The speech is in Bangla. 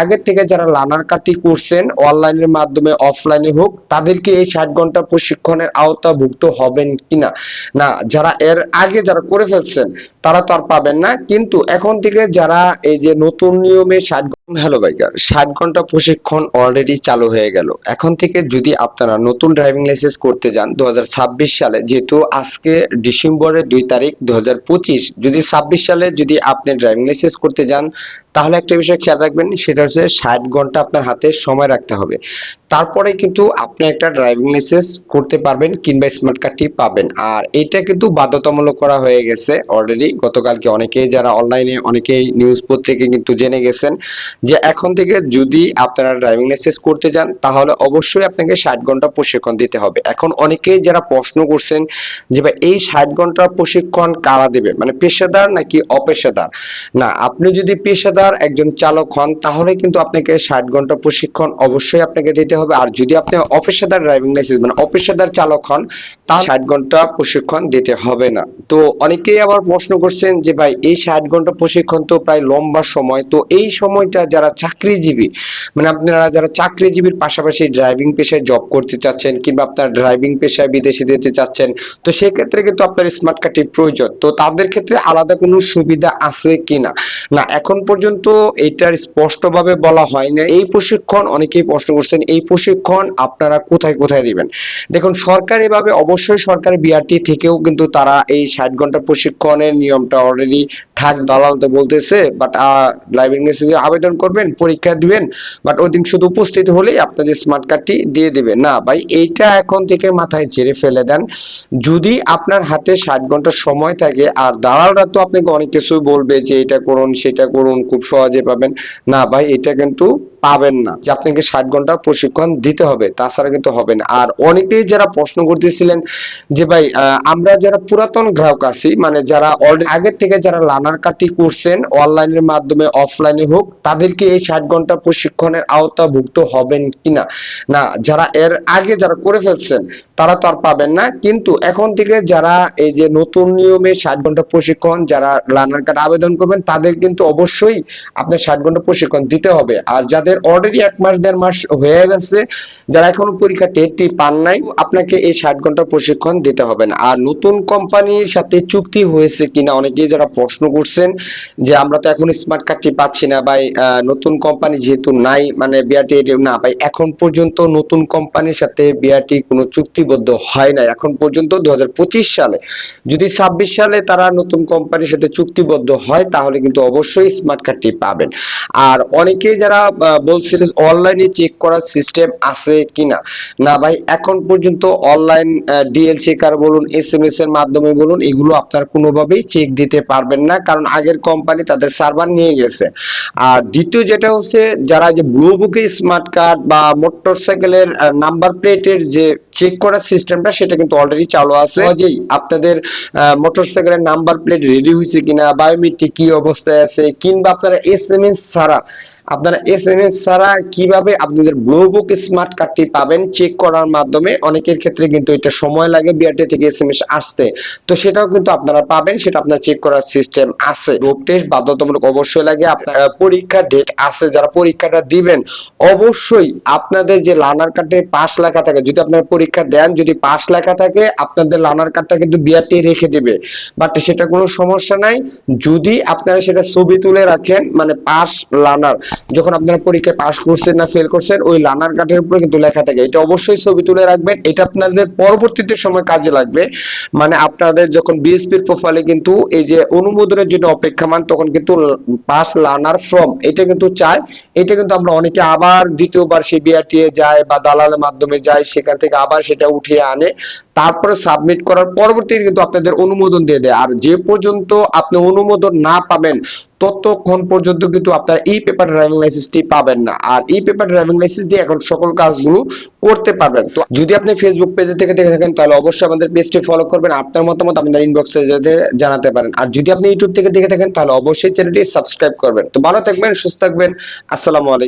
আগের থেকে যারা লানার কাটি করছেন অনলাইনের মাধ্যমে অফলাইনে হোক, তাদেরকে এই ষাট ঘণ্টা প্রশিক্ষণের আওতাভুক্ত হবেন কিনা? না, যারা এর আগে যারা করে ফেলছেন, তারা তো আর পাবেন না। কিন্তু এখন থেকে যারা এই যে নতুন নিয়মে ষাট হ্যালো বাইকার, ষাট ঘণ্টা প্রশিক্ষণ অলরেডি চালু হয়ে গেল। এখন থেকে যদি আপনারা নতুন ড্রাইভিং লাইসেন্স করতে যান দুহাজার ছাব্বিশ সালে, যেহেতু আজকে ডিসেম্বরের দুই তারিখ দুহাজার পঁচিশ, যদি ছাব্বিশ সালে যদি আপনি ড্রাইভিং লাইসেন্স করতে যান, তাহলে একটা বিষয় খেয়াল রাখবেন, সেটা হচ্ছে ষাট ঘণ্টা আপনার হাতে সময় রাখতে হবে। তারপরে কিন্তু আপনি একটা ড্রাইভিং লাইসেন্স করতে পারবেন কিংবা স্মার্ট কার্ডটি পাবেন। আর এটা কিন্তু বাধ্যতামূলক করা হয়ে গেছে অলরেডি গতকালকে অনেকেই যারা অনলাইনে অনেকেই নিউজ পত্রিকা কিন্তু জেনে গেছেন যে এখন থেকে যদি আপনারা ড্রাইভিং লাইসেন্স করতে যান, তাহলে অবশ্যই আপনাকে ষাট ঘণ্টা প্রশিক্ষণ দিতে হবে। এখন অনেকেই যারা প্রশ্ন করছেন যে ভাই, এই ষাট ঘণ্টা প্রশিক্ষণ কারা দেবে? মানে পেশাদার নাকি অপেশাদার? না, আপনি যদি পেশাদার একজন চালক হন তাহলে কিন্তু আপনাকে ষাট ঘণ্টা প্রশিক্ষণ অবশ্যই আপনাকে দিতে হবে। আর যদি আপনি অপেশাদার ড্রাইভিং লাইসেন্স মানে অপেশাদার চালক হন তা ষাট ঘণ্টা প্রশিক্ষণ দিতে হবে না। তো অনেকেই আবার প্রশ্ন করছেন যে ভাই, এই ষাট ঘণ্টা প্রশিক্ষণ তো প্রায় লম্বা সময়, তো এই সময়টা যারা চাকরিজীবী মানে আপনারা যারা চাকরিজীবীর পাশাপাশি ড্রাইভিং পেশায় জব করতে চাচ্ছেন কিংবা আপনার ড্রাইভিং পেশায় বিদেশে যেতে চাচ্ছেন, তো সেক্ষেত্রে কিন্তু আপনার স্মার্ট কার্ডটি প্রয়োজন। তো তাদের ক্ষেত্রে আলাদা কোনো সুবিধা আছে কিনা? না, এখন পর্যন্ত এটার স্পষ্টভাবে বলা হয় না এই প্রশিক্ষণ, অনেকেই প্রশ্ন করছেন, এই প্রশিক্ষণ আপনারা কোথায় কোথায় দিবেন? দেখুন, সরকার এভাবে অবশ্যই সরকারি বিআরটি থেকেও কিন্তু তারা এই ষাট ঘণ্টা প্রশিক্ষণের নিয়মটা অলরেডি থাক, দালাল তো বলতেছে বাট ড্রাইভিং লাইসেন্সে আবেদন করবেন, পরীক্ষা দিবেন বাট ওই দিন শুধু উপস্থিত হলেই আপনাদের স্মার্ট কার্ডটি দিয়ে দিবেন। না ভাই, এইটা এখন থেকে মাথায় ঝেড়ে ফেলে দেন। যদি আপনার হাতে ষাট ঘণ্টা সময় থাকে, আর দালালরা তো আপনাকে অনেক কিছুই বলবে যে এটা করুন, সেটা করুন, খুব সহজে পাবেন। না ভাই, এটা কিন্তু পাবেন না। যে আপনাকে ষাট ঘণ্টা প্রশিক্ষণ দিতে হবে, তাছাড়া কিন্তু হবে না। আর অনেকেই যারা প্রশ্ন করতেছিলেন যে, ভাই আমরা যারা পুরাতন গ্রাহক আছি মানে যারা আগের থেকে যারা লার্নার কার্ডটি করছেন অনলাইনের মাধ্যমে অফলাইনে হোক, তাদেরকে এই ষাট ঘণ্টা প্রশিক্ষণের আওতাভুক্ত হবেন কিনা? না, যারা এর আগে যারা করে ফেলছেন, তারা তো আর পাবেন না। কিন্তু এখন থেকে যারা এই যে নতুন নিয়মে ষাট ঘণ্টা প্রশিক্ষণ, যারা লার্নার কার্ড আবেদন করবেন, তাদের কিন্তু অবশ্যই আপনার ষাট ঘণ্টা প্রশিক্ষণ দিতে হবে। আর যাদের অলরেডি এক মাস, দেড় মাস হয়ে গেছে। যারা এখনও পরীক্ষা টেটটি পান নাই, আপনাকে এই ষাট ঘণ্টা প্রশিক্ষণ দিতে হবে না। আর নতুন কোম্পানির সাথে চুক্তি হয়েছে কিনা, অনেকেই যারা প্রশ্ন করছেন যে আমরা তো এখন স্মার্ট কার্ডটি পাচ্ছি না ভাই নতুন কোম্পানি যেহেতু নাই মানে বিআরটি না, ভাই, এখন পর্যন্ত নতুন কোম্পানির সাথে বিআরটি কোনো চুক্তিবদ্ধ হয় না এখন পর্যন্ত দু হাজার পঁচিশ সালে। যদি ছাব্বিশ সালে তারা নতুন কোম্পানির সাথে চুক্তিবদ্ধ হয়, তাহলে কিন্তু অবশ্যই স্মার্ট কার্ডটি পাবেন। আর অনেকেই যারা বলছে অনলাইনে চেক করার সিস্টেম আছে কিনা? না ভাই এখন পর্যন্ত অনলাইন ডিএল চেকার বলুন এসএমএস এর মাধ্যমে বলুন এগুলো আপনার কোনোভাবেই চেক দিতে পারবেন না কারণ আগের কোম্পানি তাদের সার্ভার নিয়ে গেছে। আর দ্বিতীয় যেটা হচ্ছে যারা যে ব্লু বুকে স্মার্ট কার্ড বা মোটরসাইকেলের নাম্বার প্লেটের যে চেক করার সিস্টেমটা সেটা কিন্তু অলরেডি চালু আছে। সহজেই। আপনাদের মোটরসাইকেলের নাম্বার প্লেট রেডি হয়েছে কিনা বায়োমেট্রিক কি অবস্থায় আছে কিংবা আপনারা এসএমএস ছাড়া আপনারা এসএমএস ছাড়া কীভাবে আপনাদের ব্লু বুক স্মার্ট কার্ডটি পাবেন চেক করার মাধ্যমে অনেকের ক্ষেত্রে কিন্তু এটা সময় লাগে বিআরটি থেকে এসএমএস আসতে। তো সেটাও কিন্তু আপনারা পাবেন সেটা আপনার চেক করার সিস্টেম আছে। রোগ টেস্ট বাধ্যতামূলক অবশ্যই লাগে আপনার আহ, পরীক্ষার ডেট আছে যারা পরীক্ষাটা দিবেন অবশ্যই আপনাদের যে লার্নার কার্ডে পাস লেখা থাকে যদি আপনারা পরীক্ষা দেন যদি পাস লেখা থাকে আপনাদের লার্নার কার্ডটা কিন্তু বিআরটি রেখে দিবে। বাট সেটা কোনো সমস্যা নাই যদি আপনারা সেটা ছবি তুলে রাখেন মানে পাস লার্নার যখন আপনারা পরীক্ষায় পাস করছেন না ফেল করছেন, ওই লার্নার কার্ডের উপরে কিন্তু লেখা থাকে। এটা অবশ্যই ছবি তুলে রাখবেন। এটা আপনাদের পরবর্তীতে সময় কাজে লাগবে। মানে আপনাদের যখন বিএসপির প্রোফাইলে কিন্তু এই যে অনুমোদনের জন্য অপেক্ষামান, তখন কিন্তু পাস লার্নার ফর্ম এটা কিন্তু চায়। এটা কিন্তু আমরা অনেকে আবার দ্বিতীয়বার সেই বিআরটিএ যায় বা দালালের মাধ্যমে যায়, সেখান থেকে আবার সেটা উঠিয়ে আনে। তারপরে সাবমিট করার পরবর্তীতে কিন্তু আপনাদের অনুমোদন দিয়ে দেয়। আর যে পর্যন্ত আপনি অনুমোদন না পাবেন ততক্ষণ পর্যন্ত কিন্তু আপনার ই পেপার ড্রাইভিং লাইসেন্সটি পাবেন না। আর ই পেপার ড্রাইভিং লাইসেন্স দিয়ে এখন সকল কাজগুলো করতে পারবেন। তো যদি আপনি ফেসবুক পেজে থেকে দেখে থাকেন, তাহলে অবশ্যই আমাদের পেজটি ফলো করবেন, আপনার মতামত আপনার ইনবক্সে জানাতে পারেন। আর যদি আপনি ইউটিউব থেকে দেখে থাকেন, তাহলে অবশ্যই চ্যানেলটি সাবস্ক্রাইব করবেন। তো ভালো থাকবেন, সুস্থ থাকবেন। আসসালামু আলাইকুম।